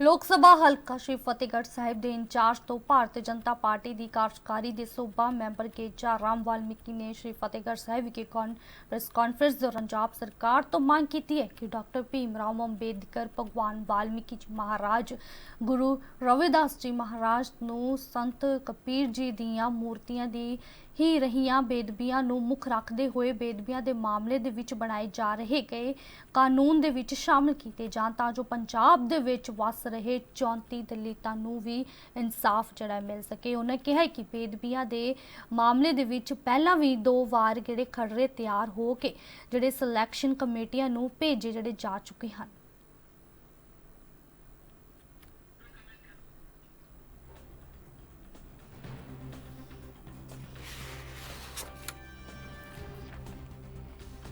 ਲੋਕ ਸਭਾ ਹਲਕਾ ਸ਼੍ਰੀ ਫਤਿਹਗੜ੍ਹ ਸਾਹਿਬ ਦੇ ਇੰਚਾਰਜ ਤੋਂ ਭਾਰਤੀ ਜਨਤਾ ਪਾਰਟੀ ਦੀ ਕਾਰਜਕਾਰੀ ਦੇ ਸੂਬਾ ਮੈਂਬਰ ਕੇਚਾ ਰਾਮ ਵਾਲਮੀਕੀ ਨੇ ਸ਼੍ਰੀ ਫਤਿਹਗੜ੍ਹ ਸਾਹਿਬ ਵਿਖੇ ਪ੍ਰੈਸ ਕਾਨਫਰੰਸ ਦੌਰਾਨ ਪੰਜਾਬ ਸਰਕਾਰ ਤੋਂ ਮੰਗ ਕੀਤੀ ਹੈ ਕਿ ਡਾਕਟਰ ਭੀਮ ਰਾਓ ਅੰਬੇਦਕਰ ਭਗਵਾਨ ਵਾਲਮੀਕੀ ਜੀ ਮਹਾਰਾਜ, ਗੁਰੂ ਰਵਿਦਾਸ ਜੀ ਮਹਾਰਾਜ ਨੂੰ ਸੰਤ ਕਬੀਰ ਜੀ ਦੀਆਂ ਮੂਰਤੀਆਂ ਦੀ ਹੀ ਰਹੀਆਂ ਬੇਦਬੀਆਂ ਨੂੰ ਮੁੱਖ ਰੱਖਦੇ ਹੋਏ ਬੇਦਬੀਆਂ ਦੇ ਮਾਮਲੇ ਦੇ ਵਿੱਚ ਬਣਾਏ ਜਾ ਰਹੇ ਗਏ ਕਾਨੂੰਨ ਦੇ ਵਿੱਚ ਸ਼ਾਮਲ ਕੀਤੇ ਜਾਣ ਤਾਂ ਜੋ ਪੰਜਾਬ ਦੇ ਵਿੱਚ ਵਸ ਰਹੇ 34 ਦਲਿਤਾਂ ਨੂੰ ਵੀ ਇਨਸਾਫ ਜਿਹੜਾ ਮਿਲ ਸਕੇ। ਉਹਨਾਂ ਕਿਹਾ ਕਿ ਬੇਦਬੀਆਂ ਦੇ ਮਾਮਲੇ ਦੇ ਵਿੱਚ ਪਹਿਲਾਂ ਵੀ ਦੋ ਵਾਰ ਜਿਹੜੇ ਖਰੜੇ ਤਿਆਰ ਹੋ ਕੇ ਜਿਹੜੇ ਸਿਲੈਕਸ਼ਨ ਕਮੇਟੀਆਂ ਨੂੰ ਭੇਜੇ ਜਿਹੜੇ ਜਾ ਚੁੱਕੇ ਹਨ।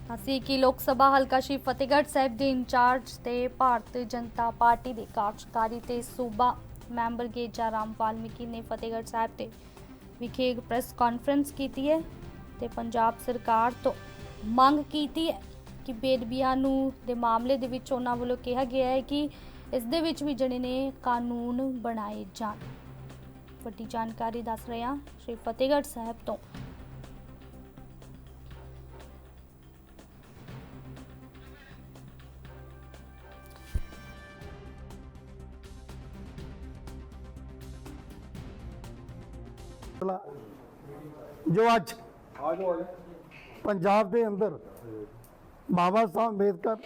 ਅਸੀਂ ਕਿ ਲੋਕ ਸਭਾ ਹਲਕਾ ਸ਼੍ਰੀ ਫਤਿਹਗੜ੍ਹ ਸਾਹਿਬ ਦੇ ਇੰਚਾਰਜ ਤੇ ਭਾਰਤੀ ਜਨਤਾ ਪਾਰਟੀ ਦੇ ਕਾਰਜਕਾਰੀ ਤੇ ਸੂਬਾ ਮੈਂਬਰ ਗੇਜਾ ਰਾਮ ਵਾਲਮੀਕੀ ਨੇ ਫਤਿਹਗੜ੍ਹ ਸਾਹਿਬ ਤੇ ਵਿਖੇ ਇੱਕ ਪ੍ਰੈਸ ਕਾਨਫਰੰਸ ਕੀਤੀ ਹੈ ਤੇ ਪੰਜਾਬ ਸਰਕਾਰ ਤੋਂ ਮੰਗ ਕੀਤੀ ਹੈ ਕਿ ਬੇਦਬੀਆਂ ਨੂੰ ਦੇ ਮਾਮਲੇ ਦੇ ਵਿੱਚ ਉਹਨਾਂ ਵੱਲੋਂ ਕਿਹਾ ਗਿਆ ਹੈ ਕਿ ਇਸ ਦੇ ਵਿੱਚ ਵੀ ਜਿਹੜੇ ਨੇ ਕਾਨੂੰਨ ਬਣਾਏ ਜਾਣ। ਵੱਡੀ ਜਾਣਕਾਰੀ ਦੱਸ ਰਹੇ ਹਾਂ, ਸ਼੍ਰੀ ਫਤਿਹਗੜ੍ਹ ਸਾਹਿਬ ਤੋਂ ਮਸਲਾ ਜੋ ਅੱਜ ਪੰਜਾਬ ਦੇ ਅੰਦਰ ਬਾਬਾ ਸਾਹਿਬ ਅੰਬੇਦਕਰ,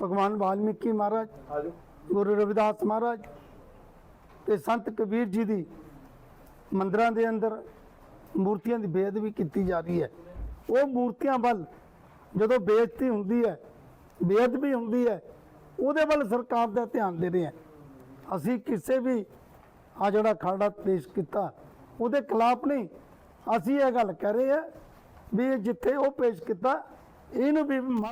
ਭਗਵਾਨ ਵਾਲਮੀਕੀ ਮਹਾਰਾਜ, ਗੁਰੂ ਰਵਿਦਾਸ ਮਹਾਰਾਜ ਤੇ ਸੰਤ ਕਬੀਰ ਜੀ ਦੀ ਮੰਦਰਾਂ ਦੇ ਅੰਦਰ ਮੂਰਤੀਆਂ ਦੀ ਬੇਅਦਬੀ ਕੀਤੀ ਜਾ ਰਹੀ ਹੈ। ਉਹ ਮੂਰਤੀਆਂ ਵੱਲ ਜਦੋਂ ਬੇਇੱਜ਼ਤੀ ਹੁੰਦੀ ਹੈ, ਬੇਅਦਬੀ ਹੁੰਦੀ ਹੈ, ਉਹਦੇ ਵੱਲ ਸਰਕਾਰ ਦਾ ਧਿਆਨ ਦੇ ਰਹੇ ਹੈ। ਅਸੀਂ ਕਿਸੇ ਵੀ ਆ ਜਿਹੜਾ ਖਰੜਾ ਪੇਸ਼ ਕੀਤਾ ਉਹਦੇ ਖਿਲਾਫ ਨਹੀਂ। ਅਸੀਂ ਇਹ ਗੱਲ ਕਹਿ ਰਹੇ ਹਾਂ ਵੀ ਜਿੱਥੇ ਉਹ ਪੇਸ਼ ਕੀਤਾ, ਇਹਨੂੰ ਵੀ ਮਾ-